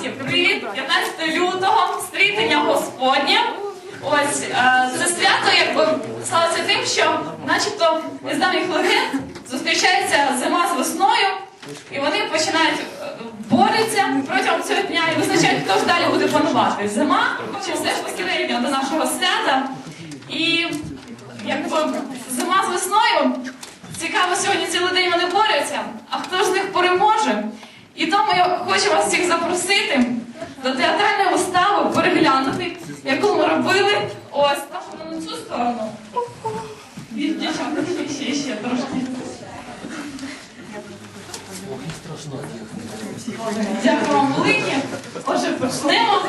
Друзі, привіт! 15 лютого, стрітення Господнє. Ось е, це свято якби сталося тим, що начебто із давніх легенд зустрічається зима з весною, і вони починають е, борються протягом цього дня і визначають, хто ж далі буде панувати. Зима чи все ж безпосередньо до нашого свята. І якби зима з весною. Цікаво, сьогодні цілий день вони борються, а хто ж з них переможе? І тому я хочу вас всіх запросити до театральної вистави переглянути, яку ми робили ось на цю сторону. Від ще, ще трошки. Дякую вам велике. Отже, почнемо.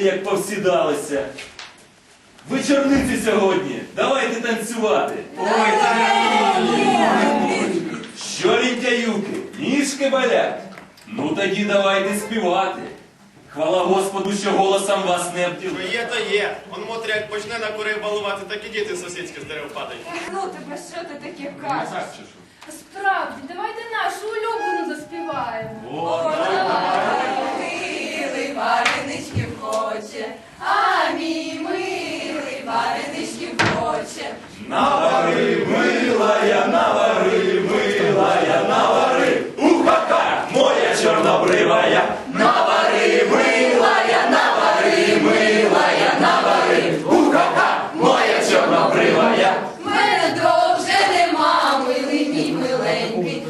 Позаходити, як повсідалися. Вечорниці сьогодні. Давайте танцювати. Ой, Що лінтяюки, ніжки болять? Ну тоді давайте співати. Хвала Господу, що голосом вас не обділи. Є, то є. Он Мотря як почне на курей балувати, так і діти сусідські з дерев падають. Ну тебе, що ти таке кажеш? Справді, хоче. Навари, милая, навари, милая, навари. Ухака, моя чорнобривая. Навари, милая, навари, милая, навари. Ухака, моя чорнобривая. В мене дров вже нема, милий мій миленький.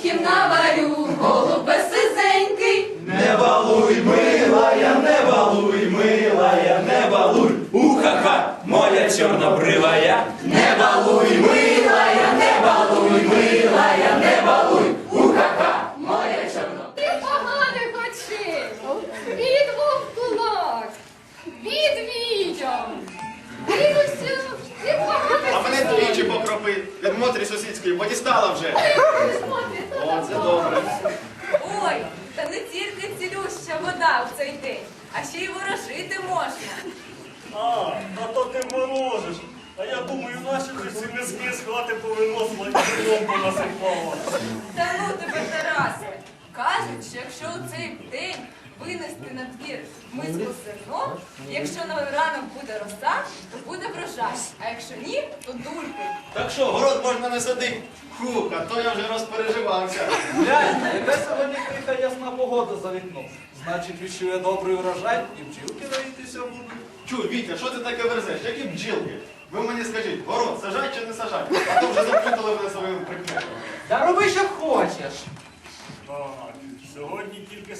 Вареничків наварю, голубе сизенький. Не балуй, милая, не балуй, милая, не балуй. Ухаха, моя чорнобривая. Не балуй, милая, не балуй, милая, не балуй. Ухаха, моя чорнобривая. Ти поганих очей, від вовкулак, від відьом, від усього, від поганих А мене двічі покропи від Мотрі сусідської, бо дістала вже. О, це добре. Ой, та не тільки цілюща вода в цей день, а ще й ворожити можна. А, а то ти ворожиш. А я думаю, наші ти всі мізки з хати повиносла і кромку насипала. Та ну тебе, Тарасе. Кажуть, що якщо у цей винести на двір миску зерно. Якщо на ранок буде роса, то буде врожай. А якщо ні, то дульки. Так що, город можна не садити? Хух, а то я вже розпереживався. Глянь, яка сьогодні тиха ясна погода за вікном. Значить, відчує добрий урожай і бджілки роїтися будуть. Чуй, Вітя, що ти таке верзеш? Які бджілки? Ви мені скажіть, город сажать чи не сажать? А то вже запутали мене своїми прикметами. Та роби, що хочеш. Так, сьогодні тільки